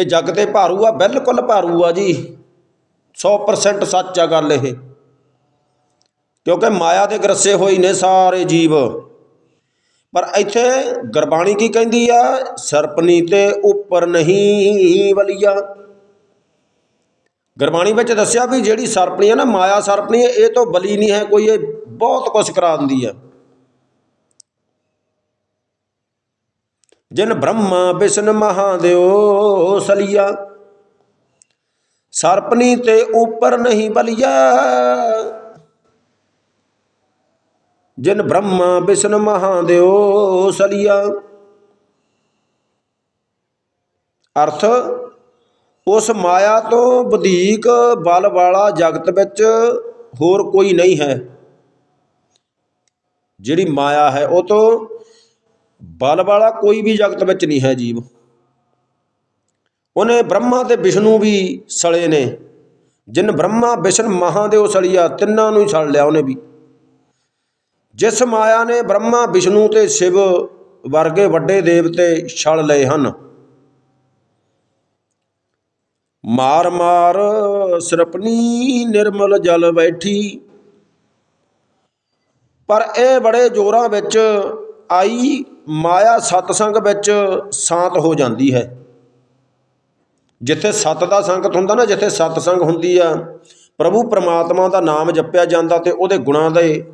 ਇਹ ਜੱਗ ਤੇ ਭਾਰੂ ਆ, ਬਿਲਕੁਲ ਭਾਰੂ ਆ ਜੀ। 100% ਸੱਚ ਆ ਗੱਲ ਇਹ। ਕਿਉਂਕਿ ਮਾਇਆ ਦੇ ਗਰਸੇ ਹੋਈ ਨੇ ਸਾਰੇ ਜੀਵ। ਪਰ ਇੱਥੇ ਗੁਰਬਾਣੀ ਕੀ ਕਹਿੰਦੀ ਆ? ਸਰਪਨੀ ਤੇ ਉੱਪਰ ਨਹੀਂ ਵਲੀਆ। ਗੁਰਬਾਣੀ ਵਿੱਚ ਦੱਸਿਆ ਵੀ ਜਿਹੜੀ ਸਰਪਣੀ ਆ ਨਾ, ਮਾਇਆ ਸਰਪਣੀ, ਇਹ ਤੋਂ ਬਲੀ ਨਹੀਂ ਹੈ, ਕੋਈ ਇਹ ਬਹੁਤ ਕੁਝ ਕਰਾ ਦਿੰਦੀ ਹੈ ਜਿਨ ਬ੍ਰਹਮਾ ਵਿਸ਼ਨ ਮਹਾਦੇਵ ਸਲੀਆ। ਸਰਪਨੀ ਤੇ ਉੱਪਰ ਨਹੀਂ ਬਲੀਆ। ਜਿਨ ਬ੍ਰਹਮਾ ਵਿਸ਼ਨ ਮਹਾਦੇਵ ਸਲੀਆ। ਅਰਥ, ਉਸ ਮਾਇਆ ਤੋਂ ਵਧੇਕ ਬਲ ਵਾਲਾ ਜਗਤ ਵਿੱਚ ਹੋਰ ਕੋਈ ਨਹੀਂ ਹੈ। ਜਿਹੜੀ ਮਾਇਆ ਹੈ ਉਹ ਤੋਂ ਬਲ ਵਾਲਾ ਕੋਈ ਵੀ ਜਗਤ ਵਿੱਚ ਨਹੀਂ ਹੈ ਜੀਵ। ਉਹਨੇ ਬ੍ਰਹਮਾ ਤੇ ਵਿਸ਼ਨੂੰ ਵੀ ਸਲੇ ਨੇ। ਜਿਨ ਬ੍ਰਹਮਾ, ਵਿਸ਼ਨ ਮਹਾਦੇਵ ਸਲੀਆ, ਤਿੰਨਾਂ ਨੂੰ ਹੀ ਛੜ ਲਿਆ ਉਹਨੇ ਵੀ। ਜਿਸ ਮਾਇਆ ਨੇ ਬ੍ਰਹਮਾ, ਵਿਸ਼ਨੂੰ ਤੇ ਸ਼ਿਵ ਵਰਗੇ ਵੱਡੇ ਦੇਵਤੇ ਛਲ ਲਏ ਹਨ। ਮਾਰ ਮਾਰ ਸਰਪਨੀ ਨਿਰਮਲ ਜਲ ਬੈਠੀ। ਪਰ ਇਹ ਬੜੇ ਜੋਰਾਂ ਵਿੱਚ ਆਈ ਮਾਇਆ ਸਤਸੰਗ ਵਿੱਚ ਸ਼ਾਂਤ ਹੋ ਜਾਂਦੀ ਹੈ। ਜਿੱਥੇ ਸਤ ਦਾ ਸੰਗਤ ਹੁੰਦਾ ਨਾ, ਜਿੱਥੇ ਸਤਸੰਗ ਹੁੰਦੀ ਆ, ਪ੍ਰਭੂ ਪ੍ਰਮਾਤਮਾ ਦਾ ਨਾਮ ਜਪਿਆ ਜਾਂਦਾ ਤੇ ਉਹਦੇ ਗੁਣਾਂ ਦੇ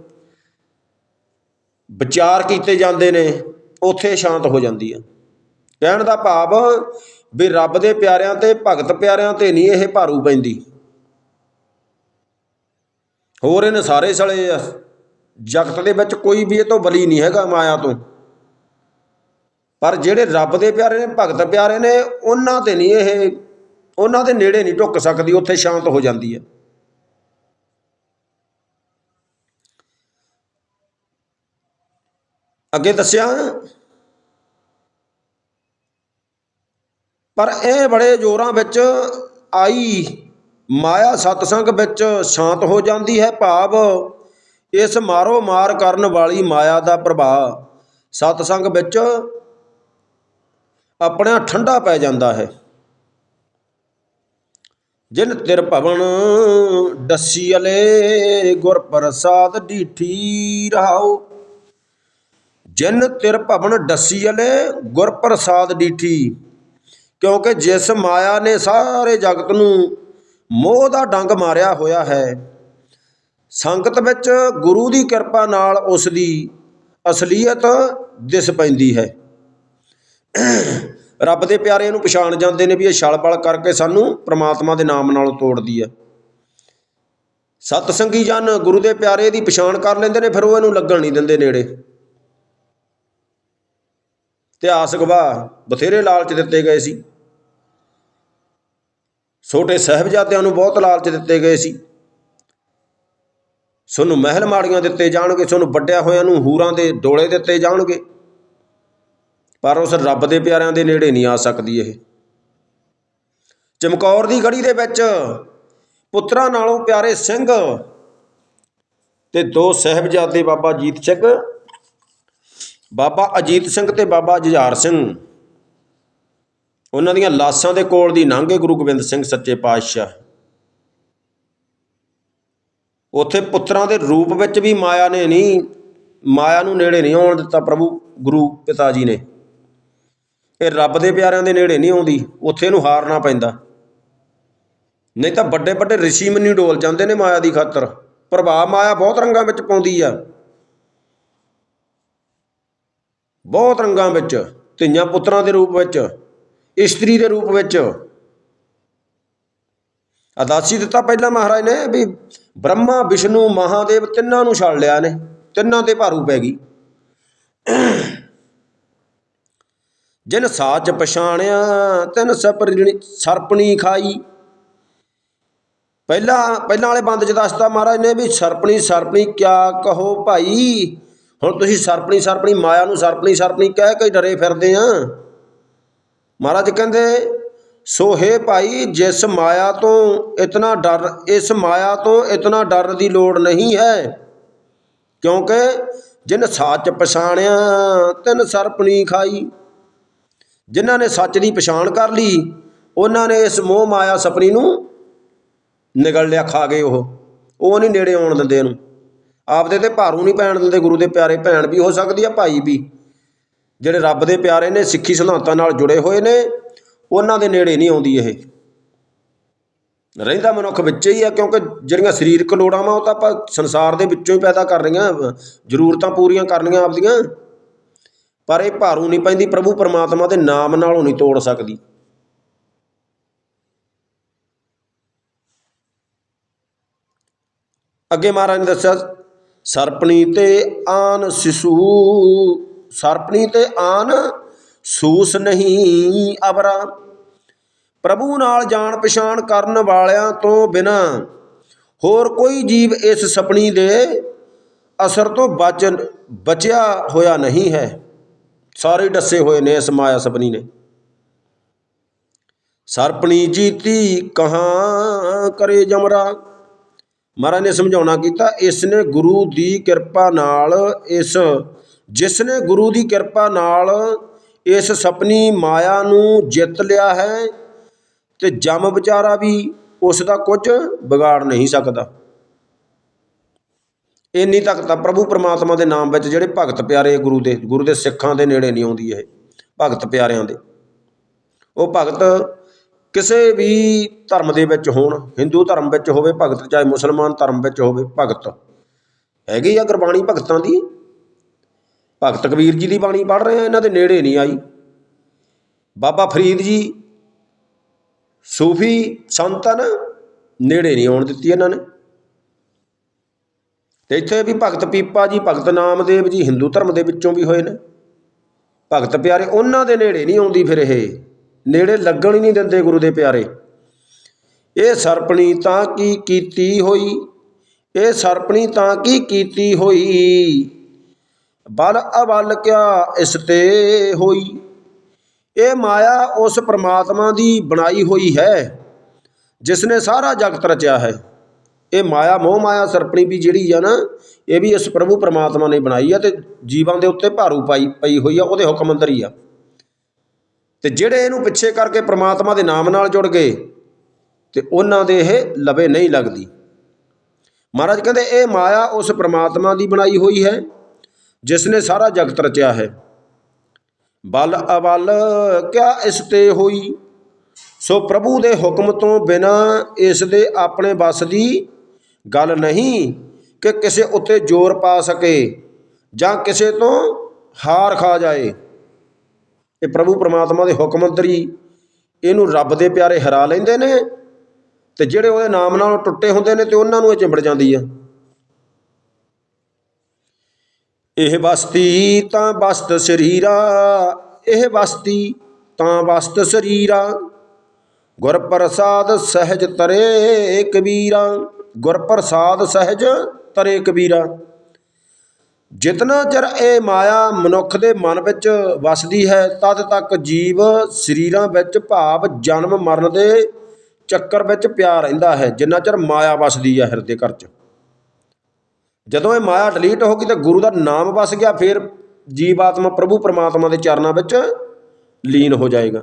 ਵਿਚਾਰ ਕੀਤੇ ਜਾਂਦੇ ਨੇ, ਉੱਥੇ ਸ਼ਾਂਤ ਹੋ ਜਾਂਦੀ ਆ। ਕਹਿਣ ਦਾ ਭਾਵ ਵੀ ਰੱਬ ਦੇ ਪਿਆਰਿਆਂ ਤੇ, ਭਗਤ ਪਿਆਰਿਆਂ ਤੇ ਨਹੀਂ ਇਹ ਭਾਰੂ ਪੈਂਦੀ। ਹੋਰ ਇਹਨੇ ਸਾਰੇ ਸਲੇ ਆ। ਜਗਤ ਦੇ ਵਿੱਚ ਕੋਈ ਵੀ ਇਹ ਤੋਂ ਬਲੀ ਨਹੀਂ ਹੈਗਾ ਮਾਇਆ ਤੋਂ। ਪਰ ਜਿਹੜੇ ਰੱਬ ਦੇ ਪਿਆਰੇ ਨੇ, ਭਗਤ ਪਿਆਰੇ ਨੇ, ਉਹਨਾਂ ਤੇ ਨਹੀਂ ਇਹ, ਉਹਨਾਂ ਦੇ ਨੇੜੇ ਨਹੀਂ ਢੁੱਕ ਸਕਦੀ, ਉੱਥੇ ਸ਼ਾਂਤ ਹੋ ਜਾਂਦੀ ਹੈ। ਅੱਗੇ ਦੱਸਿਆ, ਪਰ ਇਹ ਬੜੇ ਜੋਰਾਂ ਵਿੱਚ ਆਈ, ਮਾਇਆ ਸਤਸੰਗ ਵਿੱਚ ਸ਼ਾਂਤ ਹੋ ਜਾਂਦੀ ਹੈ, ਭਾਵ ਇਸ ਮਾਰੋ ਮਾਰ ਕਰਨ ਵਾਲੀ ਮਾਇਆ ਦਾ ਪ੍ਰਭਾਵ ਸਤਸੰਗ ਵਿੱਚ ਆਪਣਾ ਠੰਡਾ ਪੈ ਜਾਂਦਾ ਹੈ। ਜਿਨ ਤਿਰ ਭਵਨ ਡੱਸੀ ਅਲੇ ਗੁਰ ਪ੍ਰਸਾਦ ਡੀਠੀ ਰਹਾਓ ਜਿਨ ਤਿਰ ਭਵਨ ਡੱਸੀ ਅਲੇ ਗੁਰ ਪ੍ਰਸਾਦ ਡੀਠੀ ਕਿਉਂਕਿ ਜਿਸ ਮਾਇਆ ਨੇ ਸਾਰੇ ਜਗਤ ਨੂੰ ਮੋਹ ਦਾ ਡੰਗ ਮਾਰਿਆ ਹੋਇਆ ਹੈ, ਸੰਗਤ ਵਿੱਚ ਗੁਰੂ ਦੀ ਕਿਰਪਾ ਨਾਲ ਉਸ ਦੀ ਅਸਲੀਅਤ ਦਿਸ ਪੈਂਦੀ ਹੈ। ਰੱਬ ਦੇ ਪਿਆਰੇ ਨੂੰ ਪਛਾਣ ਜਾਂਦੇ ਨੇ ਵੀ ਇਹ ਛਲ-ਬਲ ਕਰਕੇ ਸਾਨੂੰ ਪ੍ਰਮਾਤਮਾ ਦੇ ਨਾਮ ਨਾਲੋਂ ਤੋੜਦੀ ਹੈ ਸਤ ਸੰਗੀ ਜਨ ਗੁਰੂ ਦੇ ਪਿਆਰੇ ਦੀ ਪਛਾਣ ਕਰ ਲੈਂਦੇ ਨੇ, ਫਿਰ ਉਹ ਇਹਨੂੰ ਲੱਗਣ ਨਹੀਂ ਦਿੰਦੇ ਨੇੜੇ। ਇਤਿਹਾਸ ਗਵਾਹ ਬਥੇਰੇ ਲਾਲਚ ਦਿੱਤੇ ਗਏ ਸੀ। ਛੋਟੇ ਸਹਿਬਜ਼ਾਦਿਆਂ ਨੂੰ ਬਹੁਤ ਲਾਲਚ ਦਿੱਤੇ ਗਏ ਸੀ। ਤੁਹਾਨੂੰ ਮਹਿਲ ਮਾੜੀਆਂ ਦਿੱਤੇ ਜਾਣਗੇ ਤੁਹਾਨੂੰ ਵੱਡਿਆਂ ਹੋਇਆਂ ਨੂੰ ਹੂਰਾਂ ਦੇ ਡੋਲੇ ਦਿੱਤੇ ਜਾਣਗੇ। ਪਰ ਉਸ ਰੱਬ ਦੇ ਪਿਆਰਿਆਂ ਦੇ ਨੇੜੇ ਨਹੀਂ ਆ ਸਕਦੀ ਇਹ। ਚਮਕੌਰ ਦੀ ਗੜੀ ਦੇ ਵਿੱਚ ਪੁੱਤਰਾਂ ਨਾਲੋਂ ਪਿਆਰੇ ਸਿੰਘ ਤੇ ਦੋ ਸਹਿਬਜ਼ਾਦੇ ਬਾਬਾ ਜੀਤ ਸਿੰਘ, ਬਾਬਾ ਅਜੀਤ ਸਿੰਘ ਤੇ ਬਾਬਾ ਜੁਝਾਰ ਸਿੰਘ। ਉਹਨਾਂ ਦੀਆਂ ਲਾਸ਼ਾਂ ਦੇ ਕੋਲ ਦੀ ਨਾਂਗੇ ਗੁਰੂ ਗੋਬਿੰਦ ਸਿੰਘ ਸੱਚੇ ਪਾਤਸ਼ਾਹ। ਉੱਥੇ ਪੁੱਤਰਾਂ ਦੇ ਰੂਪ ਵਿੱਚ ਵੀ ਮਾਇਆ ਨੇ ਨਹੀਂ, ਮਾਇਆ ਨੂੰ ਨੇੜੇ ਨਹੀਂ ਆਉਣ ਦਿੱਤਾ ਪ੍ਰਭੂ, ਗੁਰੂ ਪਿਤਾ ਜੀ ਨੇ। ਇਹ ਰੱਬ ਦੇ ਪਿਆਰਿਆਂ ਦੇ ਨੇੜੇ ਨਹੀਂ ਆਉਂਦੀ, ਉੱਥੇ ਇਹਨੂੰ ਹਾਰਨਾ ਪੈਂਦਾ। ਨਹੀਂ ਤਾਂ ਵੱਡੇ ਵੱਡੇ ਰਿਸ਼ੀ ਮਨੀ ਡੋਲ ਜਾਂਦੇ ਨੇ ਮਾਇਆ ਦੀ ਖਾਤਰ। ਪ੍ਰਭਾਵ ਮਾਇਆ ਬਹੁਤ ਰੰਗਾਂ ਵਿੱਚ ਪਾਉਂਦੀ ਆ। ਬਹੁਤ ਰੰਗਾਂ ਵਿੱਚ, ਧੀਆਂ ਪੁੱਤਰਾਂ ਦੇ ਰੂਪ ਵਿੱਚ, ਇਸਤਰੀ ਦੇ ਰੂਪ ਵਿੱਚ। ਅਦਾਸੀ ਦਿੱਤਾ ਪਹਿਲਾਂ ਮਹਾਰਾਜ ਨੇ ਵੀ ਬ੍ਰਹਮਾ, ਵਿਸ਼ਨੂੰ, ਮਹਾਦੇਵ ਤਿੰਨਾਂ ਨੂੰ ਛੱਡ ਲਿਆ ਨੇ, ਤਿੰਨਾਂ ਤੇ ਭਾਰੂ ਪੈ ਗਈ। ਜਿਨ ਸਾਚ ਪਛਾਣਿਆ, ਤਿਨ ਸਪਰਣੀ ਸਰਪਣੀ ਖਾਈ। ਪਹਿਲਾਂ ਪਹਿਲਾਂ ਵਾਲੇ ਬੰਦ ਚ ਦੱਸਤਾ ਮਹਾਰਾਜ ਨੇ ਵੀ ਸਰਪਣੀ ਸਰਪਣੀ ਕਿਆ ਕਹੋ ਭਾਈ? ਹੁਣ ਤੁਸੀਂ ਸਰਪਣੀ ਸਰਪਣੀ, ਮਾਇਆ ਨੂੰ ਸਰਪਣੀ ਸਰਪਣੀ ਕਹਿ ਕੇ ਡਰੇ ਫਿਰਦੇ ਆ। ਮਹਾਰਾਜ ਕਹਿੰਦੇ, ਸੋ ਹੈ ਭਾਈ, ਜਿਸ ਮਾਇਆ ਤੋਂ ਇਤਨਾ ਡਰ, ਇਸ ਮਾਇਆ ਤੋਂ ਇਤਨਾ ਡਰ ਦੀ ਲੋੜ ਨਹੀਂ ਹੈ। ਕਿਉਂਕਿ ਜਿਨ ਸਾਚ ਪਛਾਣਿਆ, ਤਿਨ ਸਰਪਣੀ ਖਾਈ। ਜਿਨ੍ਹਾਂ ਨੇ ਸੱਚ ਦੀ ਪਛਾਣ ਕਰ ਲਈ, ਉਹਨਾਂ ਨੇ ਇਸ ਮੋਹ ਮਾਇਆ ਸਪਰੀ ਨੂੰ ਨਿਗਲ ਲਿਆ ਖਾ ਗਏ ਉਹ। ਉਹ ਨਹੀਂ ਨੇੜੇ ਆਉਣ ਦਿੰਦੇ ਇਹਨੂੰ। ਆਪਦੇ ਤੇ ਭਾਰੂ ਨਹੀਂ ਪੈਣ ਦਿੰਦੇ, ਗੁਰੂ ਦੇ ਪਿਆਰੇ ਭੈਣ ਵੀ ਹੋ ਸਕਦੀ ਆ, ਭਾਈ ਵੀ। ਜਿਹੜੇ ਰੱਬ ਦੇ ਪਿਆਰੇ ਨੇ, ਸਿੱਖੀ ਸਿਧਾਂਤਾਂ ਨਾਲ ਜੁੜੇ ਹੋਏ ਨੇ, ਉਹਨਾਂ ਦੇ ਨੇੜੇ ਨਹੀਂ ਆਉਂਦੀ ਇਹ। ਰਹਿੰਦਾ ਮਨੁੱਖ ਵਿੱਚ ਹੀ ਆ, ਕਿਉਂਕਿ ਜਿਹੜੀਆਂ ਸਰੀਰਕ ਲੋੜਾਂ ਵਾ, ਉਹ ਤਾਂ ਆਪਾਂ ਸੰਸਾਰ ਦੇ ਵਿੱਚੋਂ ਹੀ ਪੈਦਾ ਕਰ ਰਹੀਆਂ, ਜ਼ਰੂਰਤਾਂ ਪੂਰੀਆਂ ਕਰਨੀਆਂ ਆਪਦੀਆਂ। ਪਰ ਇਹ ਭਾਰੂ ਨਹੀਂ ਪੈਂਦੀ, ਪ੍ਰਭੂ ਪਰਮਾਤਮਾ ਦੇ ਨਾਮ ਨਾਲੋਂ ਨਹੀਂ ਤੋੜ ਸਕਦੀ। ਅੱਗੇ ਮਹਾਰਾਜ ਨੇ ਦੱਸਿਆ, ਸਰਪਣੀ ਤੇ ਆਨ ਸਿਸੂ, ਸਰਪਣੀ ਤੇ ਆਨ ਸੂਸ ਨਹੀਂ ਅਬਰਾ। ਪ੍ਰਭੂ ਨਾਲ ਜਾਣ ਪਛਾਣ ਕਰਨ ਵਾਲਿਆਂ ਤੋਂ ਬਿਨਾ ਹੋਰ ਕੋਈ ਜੀਵ ਇਸ ਸਪਣੀ ਦੇ ਅਸਰ ਤੋਂ ਬਚ, ਬਚਿਆ ਹੋਇਆ ਨਹੀਂ ਹੈ। ਸਾਰੇ ਡੱਸੇ ਹੋਏ ਨੇ ਇਸ ਮਾਇਆ ਸਪਨੀ ਨੇ। ਸਰਪਣੀ ਜੀਤੀ ਕਹਾਂ ਕਰੇ ਜਮਰਾ? ਮਹਾਰਾਜ ਨੇ ਸਮਝਾਉਣਾ ਕੀਤਾ, ਇਸ ਨੇ ਗੁਰੂ ਦੀ ਕਿਰਪਾ ਨਾਲ ਇਸ, ਜਿਸ ਨੇ ਗੁਰੂ ਦੀ ਕਿਰਪਾ ਨਾਲ ਇਸ ਸਪਨੀ ਮਾਇਆ ਨੂੰ ਜਿੱਤ ਲਿਆ ਹੈ ਤੇ ਜਮ ਵਿਚਾਰਾ ਵੀ ਉਸ ਦਾ ਕੁਝ ਵਿਗਾੜ ਨਹੀਂ ਸਕਦਾ। ਇੰਨੀ ਤੱਕ ਤਾਂ ਪ੍ਰਭੂ ਪਰਮਾਤਮਾ ਦੇ ਨਾਮ ਵਿੱਚ ਜਿਹੜੇ ਭਗਤ ਪਿਆਰੇ ਗੁਰੂ ਦੇ ਗੁਰੂ ਦੇ ਸਿੱਖਾਂ ਦੇ ਨੇੜੇ ਨਹੀਂ ਆਉਂਦੀ ਇਹ, ਭਗਤ ਪਿਆਰਿਆਂ ਦੇ। ਉਹ ਭਗਤ ਕਿਸੇ ਵੀ ਧਰਮ ਦੇ ਵਿੱਚ ਹੋਣ, ਹਿੰਦੂ ਧਰਮ ਵਿੱਚ ਹੋਵੇ, ਭਗਤ ਚਾਹੇ ਮੁਸਲਮਾਨ ਧਰਮ ਵਿੱਚ ਹੋਵੇ, ਭਗਤ ਹੈਗੀ ਆ ਗੁਰਬਾਣੀ ਭਗਤਾਂ ਦੀ। ਭਗਤ ਕਬੀਰ ਜੀ ਦੀ ਬਾਣੀ ਪੜ੍ਹ ਰਹੇ ਆ, ਇਹਨਾਂ ਦੇ ਨੇੜੇ ਨਹੀਂ ਆਈ। ਬਾਬਾ ਫਰੀਦ ਜੀ ਸੂਫੀ ਸੰਤਨ ਨੇੜੇ ਨਹੀਂ ਆਉਣ ਦਿੱਤੀ ਇਹਨਾਂ ਨੇ। ਤੇ ਇੱਥੇ ਵੀ ਭਗਤ ਪੀਪਾ ਜੀ, ਭਗਤ ਨਾਮਦੇਵ ਜੀ, ਹਿੰਦੂ ਧਰਮ ਦੇ ਵਿੱਚੋਂ ਵੀ ਹੋਏ ਨੇ। ਭਗਤ ਪਿਆਰੇ ਉਹਨਾਂ ਦੇ ਨੇੜੇ ਨਹੀਂ ਆਉਂਦੀ ਫਿਰ ਇਹ। ਨੇੜੇ ਲੱਗਣ ਹੀ ਨਹੀਂ ਦਿੰਦੇ ਗੁਰੂ ਦੇ ਪਿਆਰੇ। ਇਹ ਸਰਪਣੀ ਤਾਂ ਕੀ ਕੀਤੀ ਹੋਈ? ਇਹ ਸਰਪਣੀ ਤਾਂ ਕੀ ਕੀਤੀ ਹੋਈ? ਬਲ ਅਬਲ ਕਿਆ ਇਸ ਤੇ ਹੋਈ? ਇਹ ਮਾਇਆ ਉਸ ਪ੍ਰਮਾਤਮਾ ਦੀ ਬਣਾਈ ਹੋਈ ਹੈ, ਜਿਸ ਨੇ ਸਾਰਾ ਜਗਤ ਰਚਿਆ ਹੈ। ਇਹ ਮਾਇਆ, ਮੋਹ ਮਾਇਆ ਸਰਪਣੀ ਵੀ ਜਿਹੜੀ ਆ ਨਾ, ਇਹ ਵੀ ਇਸ ਪ੍ਰਭੂ ਪਰਮਾਤਮਾ ਨੇ ਬਣਾਈ ਆ ਤੇ ਜੀਵਾਂ ਦੇ ਉੱਤੇ ਭਾਰੂ ਪਾਈ, ਪਈ ਹੋਈ ਆ, ਉਹਦੇ ਹੁਕਮ ਅੰਦਰ ਹੀ ਆ। ਤੇ ਜਿਹੜੇ ਇਹਨੂੰ ਪਿੱਛੇ ਕਰਕੇ ਪਰਮਾਤਮਾ ਦੇ ਨਾਮ ਨਾਲ ਜੁੜ ਗਏ, ਤੇ ਉਹਨਾਂ ਦੇ ਇਹ ਲਵੇ ਨਹੀਂ ਲੱਗਦੀ। ਮਹਾਰਾਜ ਕਹਿੰਦੇ, ਇਹ ਮਾਇਆ ਉਸ ਪਰਮਾਤਮਾ ਦੀ ਬਣਾਈ ਹੋਈ ਹੈ, ਜਿਸ ਨੇ ਸਾਰਾ ਜਗਤ ਰਚਿਆ ਹੈ। ਬਲ ਅਬਲ ਕਿਆ ਇਸ ਤੇ ਹੋਈ? ਸੋ ਪ੍ਰਭੂ ਦੇ ਹੁਕਮ ਤੋਂ ਬਿਨਾ ਇਸ ਦੇ ਆਪਣੇ ਵੱਸ ਦੀ ਗੱਲ ਨਹੀਂ ਕਿ ਕਿਸੇ ਉੱਤੇ ਜ਼ੋਰ ਪਾ ਸਕੇ ਜਾਂ ਕਿਸੇ ਤੋਂ ਹਾਰ ਖਾ ਜਾਏ। ਇਹ ਪ੍ਰਭੂ ਪਰਮਾਤਮਾ ਦੇ ਹੁਕਮ ਅੰਦਰ ਇਹਨੂੰ ਰੱਬ ਦੇ ਪਿਆਰੇ ਹਰਾ ਲੈਂਦੇ ਨੇ ਤੇ ਜਿਹੜੇ ਉਹਦੇ ਨਾਮ ਨਾਲ ਟੁੱਟੇ ਹੁੰਦੇ ਨੇ ਤੇ ਉਹਨਾਂ ਨੂੰ ਇਹ ਚਿੰਬੜ ਜਾਂਦੀ ਆ। ਇਹ ਬਸਤੀ ਤਾਂ ਬਸਤ ਸਰੀਰਾ, ਇਹ ਬਸਤੀ ਤਾਂ ਬਸਤ ਸਰੀਰਾ, ਗੁਰ ਪ੍ਰਸਾਦ ਸਹਿਜ ਤਰੇ ਕਬੀਰਾ ਗੁਰਪ੍ਰਸਾਦ ਸਹਿਜ ਤਰੇ ਕਬੀਰਾ। ਜਿਤਨਾ ਚਿਰ ਇਹ ਮਾਇਆ ਮਨੁੱਖ ਦੇ ਮਨ ਵਿੱਚ ਵਸਦੀ ਹੈ, ਤਦ ਤੱਕ ਜੀਵ ਸਰੀਰਾਂ ਵਿੱਚ ਭਾਵ ਜਨਮ ਮਰਨ ਦੇ ਚੱਕਰ ਵਿੱਚ ਪਿਆ ਰਹਿੰਦਾ ਹੈ, ਜਿੰਨਾ ਚਿਰ ਮਾਇਆ ਵਸਦੀ ਹੈ ਹਿਰਦੇ ਘਰ 'ਚ। ਜਦੋਂ ਇਹ ਮਾਇਆ ਡਿਲੀਟ ਹੋ ਗਈ ਤਾਂ ਗੁਰੂ ਦਾ ਨਾਮ ਵਸ ਗਿਆ, ਫਿਰ ਜੀਵ ਆਤਮਾ ਪ੍ਰਭੂ ਪਰਮਾਤਮਾ ਦੇ ਚਰਨਾਂ ਵਿੱਚ ਲੀਨ ਹੋ ਜਾਏਗਾ।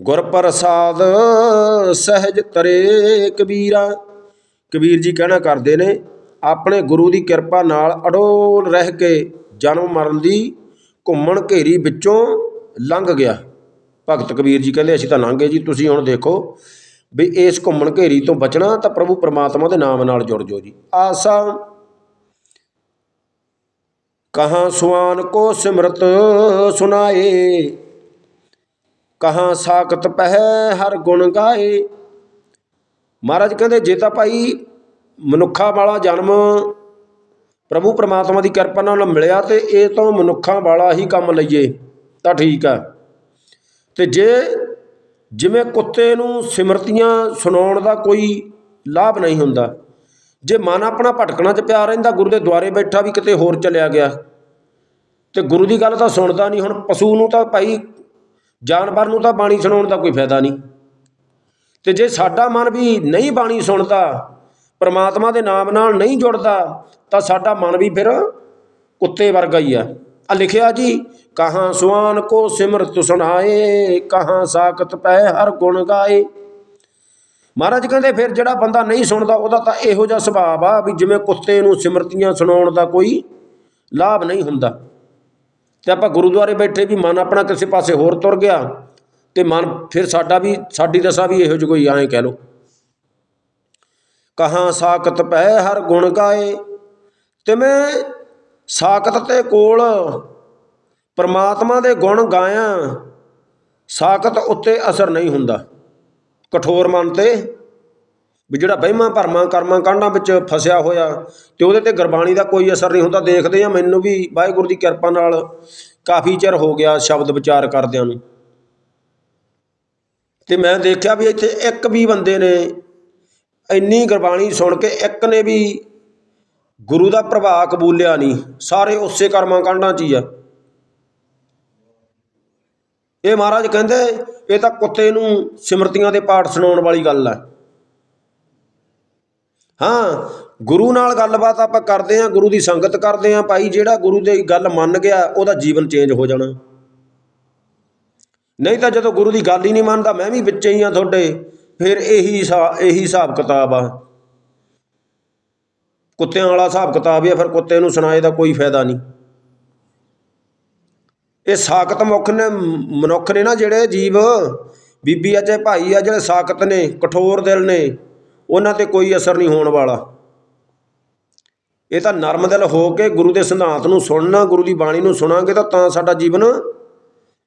ਗੁਰ ਪ੍ਰਸਾਦ ਸਹਿਜ ਤਰੇ ਕਬੀਰਾ। ਕਬੀਰ ਜੀ ਕਹਿਣਾ ਕਰਦੇ ਨੇ, ਆਪਣੇ ਗੁਰੂ ਦੀ ਕਿਰਪਾ ਨਾਲ ਅਡੋਲ ਰਹਿ ਕੇ ਜਨਮ ਮਰਨ ਦੀ ਘੁੰਮਣ ਘੇਰੀ ਵਿੱਚੋਂ ਲੰਘ ਗਿਆ। ਭਗਤ ਕਬੀਰ ਜੀ ਕਹਿੰਦੇ, ਅਸੀਂ ਤਾਂ ਲੰਘੇ ਜੀ, ਤੁਸੀਂ ਹੁਣ ਦੇਖੋ ਵੀ ਇਸ ਘੁੰਮਣ ਘੇਰੀ ਤੋਂ ਬਚਣਾ ਤਾਂ ਪ੍ਰਭੂ ਪਰਮਾਤਮਾ ਦੇ ਨਾਮ ਨਾਲ ਜੁੜ ਜਾਓ ਜੀ। ਆਸਾ, ਕਹਾਂ ਸੁਆਨ ਕੋ ਸਿਮਰਤ ਸੁਨਾਏ ਕਹਾਂ ਸਾਖਤ ਪਹਿ ਹਰ ਗੁਣ ਗਾਏ। ਮਹਾਰਾਜ ਕਹਿੰਦੇ, ਜੇ ਤਾਂ ਭਾਈ ਮਨੁੱਖਾਂ ਵਾਲਾ ਜਨਮ ਪ੍ਰਭੂ ਪਰਮਾਤਮਾ ਦੀ ਕਿਰਪਾ ਨਾਲ ਮਿਲਿਆ ਤੇ ਇਹ ਤੋਂ ਮਨੁੱਖਾਂ ਵਾਲਾ ਹੀ ਕੰਮ ਲਈਏ, ਤਾਂ ਠੀਕ ਆ। ਤੇ ਜੇ ਜਿਵੇਂ ਕੁੱਤੇ ਨੂੰ ਸਿਮਰਤੀਆਂ ਸੁਣਾਉਣ ਦਾ ਕੋਈ ਲਾਭ ਨਹੀਂ ਹੁੰਦਾ, ਜੇ ਮਨ ਆਪਣਾ ਭਟਕਣਾ ਚ ਪਿਆ ਰਹਿੰਦਾ, ਗੁਰੂ ਦੇ ਦੁਆਰੇ ਬੈਠਾ ਵੀ ਕਿਤੇ ਹੋਰ ਚਲਿਆ ਗਿਆ, ਤੇ ਗੁਰੂ ਦੀ ਗੱਲ ਤਾਂ ਸੁਣਦਾ ਨਹੀਂ, ਹੁਣ ਪਸ਼ੂ ਨੂੰ ਤਾਂ ਭਾਈ ਜਾਨਵਰ ਨੂੰ ਤਾਂ ਬਾਣੀ ਸੁਣਾਉਣ ਦਾ ਕੋਈ ਫਾਇਦਾ ਨਹੀਂ। ਤੇ ਜੇ ਸਾਡਾ ਮਨ ਵੀ ਨਹੀਂ ਬਾਣੀ ਸੁਣਦਾ, ਪਰਮਾਤਮਾ ਦੇ ਨਾਮ ਨਾਲ ਨਹੀਂ ਜੁੜਦਾ, ਤਾਂ ਸਾਡਾ ਮਨ ਵੀ ਫਿਰ ਕੁੱਤੇ ਵਰਗਾ ਹੀ ਆ। ਆ ਲਿਖਿਆ ਜੀ, ਕਹਾਂ ਸੁਆਨ ਕੋ ਸਿਮਰਤ ਸੁਣਾਏ, ਕਹਾਂ ਸਾਖਤ ਪੈ ਹਰ ਗੁਣ ਗਾਏ। ਮਹਾਰਾਜ ਕਹਿੰਦੇ, ਫਿਰ ਜਿਹੜਾ ਬੰਦਾ ਨਹੀਂ ਸੁਣਦਾ, ਉਹਦਾ ਤਾਂ ਇਹੋ ਜਿਹਾ ਸੁਭਾਅ ਆ ਵੀ ਜਿਵੇਂ ਕੁੱਤੇ ਨੂੰ ਸਿਮਰਤੀਆਂ ਸੁਣਾਉਣ ਦਾ ਕੋਈ ਲਾਭ ਨਹੀਂ ਹੁੰਦਾ। ਤੇ ਆਪਾਂ ਗੁਰਦੁਆਰੇ ਬੈਠੇ ਵੀ ਮਨ ਆਪਣਾ ਕਿਸੇ ਪਾਸੇ ਹੋਰ ਤੁਰ ਗਿਆ ਤੇ ਮਨ ਫਿਰ ਸਾਡਾ ਵੀ, ਸਾਡੀ ਦਸ਼ਾ ਵੀ ਇਹੋ ਜਿਹੀ ਕੋਈ ਐਂ ਕਹਿ ਲੋ ਕਹਾਂ ਸਾਖਤ ਪੈ ਹਰ ਗੁਣ ਗਾਏ, ਤੇ ਮੈਂ ਸਾਖਤ ਤੇ ਕੋਲ ਪਰਮਾਤਮਾ ਦੇ ਗੁਣ ਗਾਇਆ, ਸਾਖਤ ਉੱਤੇ ਅਸਰ ਨਹੀਂ ਹੁੰਦਾ। ਕਠੋਰ ਮਨ ਤੇ ਵੀ ਜਿਹੜਾ ਵਹਿਮਾਂ ਭਰਮਾਂ ਕਰਮਾਂ ਕਾਂਡਾਂ ਵਿੱਚ ਫਸਿਆ ਹੋਇਆ ਤੇ ਉਹਦੇ ਤੇ ਗੁਰਬਾਣੀ ਦਾ ਕੋਈ ਅਸਰ ਨਹੀਂ ਹੁੰਦਾ, ਦੇਖਦੇ ਆ ਮੈਨੂੰ ਵੀ ਵਾਹਿਗੁਰੂ ਦੀ ਕਿਰਪਾ ਨਾਲ ਕਾਫੀ ਚਿਰ ਹੋ ਗਿਆ ਸ਼ਬਦ ਵਿਚਾਰ ਕਰਦਿਆਂ ਨੂੰ। ਤੇ ਮੈਂ ਦੇਖਿਆ ਵੀ ਇੱਥੇ ਇੱਕ ਵੀ ਬੰਦੇ ਨੇ ਇੰਨੀ ਗੁਰਬਾਣੀ ਸੁਣ ਕੇ ਇੱਕ ਨੇ ਵੀ ਗੁਰੂ ਦਾ ਪ੍ਰਭਾਵ ਕਬੂਲਿਆ ਨਹੀਂ, ਸਾਰੇ ਉਸੇ ਕਰਮਾਂ ਕਾਂਡਾਂ 'ਚ ਹੀ ਆ। ਇਹ ਮਹਾਰਾਜ ਕਹਿੰਦੇ, ਇਹ ਤਾਂ ਕੁੱਤੇ ਨੂੰ ਸਿਮਰਤੀਆਂ ਦੇ ਪਾਠ ਸੁਣਾਉਣ ਵਾਲੀ ਗੱਲ ਹੈ ਹਾਂ, ਗੁਰੂ ਨਾਲ ਗੱਲਬਾਤ ਆਪਾਂ ਕਰਦੇ ਹਾਂ, ਗੁਰੂ ਦੀ ਸੰਗਤ ਕਰਦੇ ਹਾਂ, ਭਾਈ ਜਿਹੜਾ ਗੁਰੂ ਦੀ ਗੱਲ ਮੰਨ ਗਿਆ, ਉਹਦਾ ਜੀਵਨ ਚੇਂਜ ਹੋ ਜਾਣਾ। ਨਹੀਂ ਤਾਂ ਜਦੋਂ ਗੁਰੂ ਦੀ ਗੱਲ ਹੀ ਨਹੀਂ ਮੰਨਦਾ, ਮੈਂ ਵੀ ਵਿੱਚ ਹੀ ਆ ਤੁਹਾਡੇ, ਫਿਰ ਇਹੀ ਹਿਸਾ- ਇਹੀ ਹਿਸਾਬ ਕਿਤਾਬ ਆ। ਕੁੱਤਿਆਂ ਵਾਲਾ ਹਿਸਾਬ ਕਿਤਾਬ ਆ, ਫਿਰ ਕੁੱਤੇ ਨੂੰ ਸੁਣਾਏ ਦਾ ਕੋਈ ਫਾਇਦਾ ਨਹੀਂ। ਇਹ ਸਾਖਤ ਮੁਖ ਨੇ, ਮਨੁੱਖ ਨੇ ਨਾ ਜਿਹੜੇ ਜੀਵ, ਬੀਬੀ ਆ ਚਾਹੇ ਭਾਈ ਆ, ਜਿਹੜੇ ਸਾਖਤ ਨੇ, ਕਠੋਰ ਦਿਲ ਨੇ ਉਹਨਾਂ ਤੇ ਕੋਈ ਅਸਰ ਨਹੀਂ ਹੋਣ ਵਾਲਾ। ਇਹ ਤਾਂ ਨਰਮ ਦਿਲ ਹੋ ਕੇ ਗੁਰੂ ਦੇ ਸਿਧਾਂਤ ਨੂੰ ਸੁਣਨਾ, ਗੁਰੂ ਦੀ ਬਾਣੀ ਨੂੰ ਸੁਣਾਂਗੇ ਤਾਂ ਤਾਂ ਸਾਡਾ ਜੀਵਨ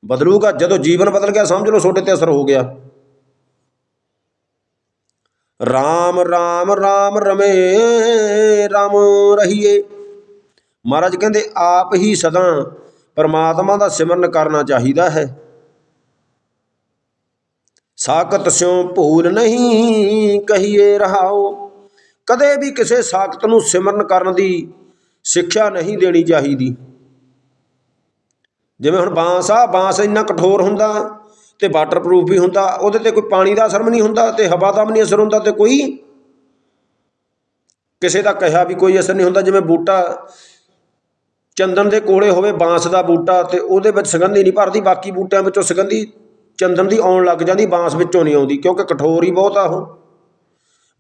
ਬਦਲੂਗਾ। ਜਦੋਂ ਜੀਵਨ ਬਦਲ ਗਿਆ, ਸਮਝ ਲਓ ਤੁਹਾਡੇ ਤੇ ਅਸਰ ਹੋ ਗਿਆ। ਰਾਮ ਰਾਮ ਰਾਮ ਰਮੇ, ਰਾਮ ਰਹੀਏ। ਮਹਾਰਾਜ ਕਹਿੰਦੇ, ਆਪ ਹੀ ਸਦਾ ਪਰਮਾਤਮਾ ਦਾ ਸਿਮਰਨ ਕਰਨਾ ਚਾਹੀਦਾ ਹੈ। ਸਾਖਤ ਸਿਉ ਭੂਲ ਨਹੀਂ ਕਹੀਏ ਰਹਾਓ। ਕਦੇ ਵੀ ਕਿਸੇ ਸਾਖਤ ਨੂੰ ਸਿਮਰਨ ਕਰਨ ਦੀ ਸਿੱਖਿਆ ਨਹੀਂ ਦੇਣੀ ਚਾਹੀਦੀ। ਜਿਵੇਂ ਹੁਣ ਬਾਂਸ ਆ, ਬਾਂਸ ਇੰਨਾ ਕਠੋਰ ਹੁੰਦਾ ਤੇ ਵਾਟਰਪ੍ਰੂਫ ਵੀ ਹੁੰਦਾ, ਉਹਦੇ ਤੇ ਕੋਈ ਪਾਣੀ ਦਾ ਅਸਰ ਵੀ ਨਹੀਂ ਹੁੰਦਾ ਤੇ ਹਵਾ ਦਾ ਵੀ ਨਹੀਂ ਅਸਰ ਹੁੰਦਾ ਤੇ ਕੋਈ ਕਿਸੇ ਦਾ ਕਿਹਾ ਵੀ ਕੋਈ ਅਸਰ ਨਹੀਂ ਹੁੰਦਾ। ਜਿਵੇਂ ਬੂਟਾ ਚੰਦਨ ਦੇ ਕੋਲੇ ਹੋਵੇ, ਬਾਂਸ ਦਾ ਬੂਟਾ ਤੇ ਉਹਦੇ ਵਿੱਚ ਸੁਗੰਧੀ ਨਹੀਂ ਭਰਦੀ, ਬਾਕੀ ਬੂਟਿਆਂ ਵਿੱਚੋਂ ਸੁਗੰਧੀ ਚੰਦਨ ਦੀ ਆਉਣ ਲੱਗ ਜਾਂਦੀ, ਬਾਂਸ ਵਿੱਚੋਂ ਨਹੀਂ ਆਉਂਦੀ, ਕਿਉਂਕਿ ਕਠੋਰ ਹੀ ਬਹੁਤ ਆ ਉਹ।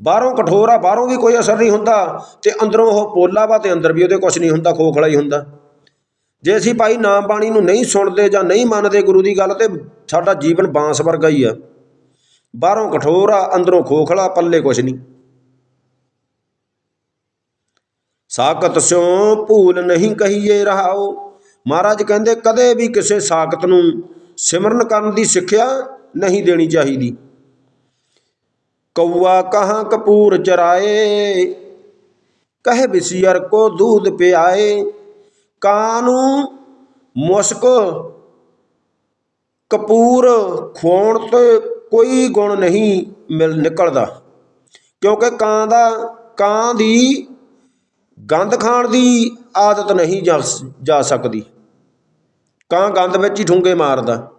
ਬਾਹਰੋਂ ਕਠੋਰ ਆ, ਬਾਹਰੋਂ ਵੀ ਕੋਈ ਅਸਰ ਨਹੀਂ ਹੁੰਦਾ ਤੇ ਅੰਦਰੋਂ ਉਹ ਪੋਲਾ ਵਾ ਤੇ ਅੰਦਰ ਵੀ ਉਹਦੇ ਕੁਝ ਨਹੀਂ ਹੁੰਦਾ, ਖੋਖਲਾ ਹੀ ਹੁੰਦਾ। ਜੇ ਅਸੀਂ ਭਾਈ ਨਾਮ ਬਾਣੀ ਨੂੰ ਨਹੀਂ ਸੁਣਦੇ ਜਾਂ ਨਹੀਂ ਮੰਨਦੇ ਗੁਰੂ ਦੀ ਗੱਲ ਤੇ ਸਾਡਾ ਜੀਵਨ ਬਾਂਸ ਵਰਗਾ ਹੀ ਆ। ਬਾਹਰੋਂ ਕਠੋਰ ਆ, ਅੰਦਰੋਂ ਖੋਖਲਾ, ਪੱਲੇ ਕੁਛ ਨਹੀਂ। ਸਾਕਤ ਸਿਉ ਭੂਲ ਨਹੀਂ ਕਹੀਏ ਰਹਾਓ। ਮਹਾਰਾਜ ਕਹਿੰਦੇ, ਕਦੇ ਵੀ ਕਿਸੇ ਸਾਕਤ ਨੂੰ ਸਿਮਰਨ ਕਰਨ ਦੀ ਸਿੱਖਿਆ ਨਹੀਂ ਦੇਣੀ ਚਾਹੀਦੀ। ਕਊਆ ਕਹਾਂ ਕਪੂਰ ਚਰਾਏ, ਕਹੇ ਵਿਸਿਅਰ ਕੋ ਦੂਧ ਪਿਆਏ ਕਾਂ ਨੂੰ ਮੁਸਕ ਕਪੂਰ ਖਵਾਉਣ ਤੇ ਕੋਈ ਗੁਣ ਨਹੀਂ ਮਿਲ ਨਿਕਲਦਾ। ਕਿਉਂਕਿ ਕਾਂ ਦਾ, ਕਾਂ ਦੀ ਗੰਦ ਖਾਣ ਦੀ ਆਦਤ ਨਹੀਂ ਜਾ ਜਾ ਸਕਦੀ। ਕਾਂ ਗੰਦ ਵਿੱਚ ਹੀ ਠੂੰਗੇ ਮਾਰਦਾ।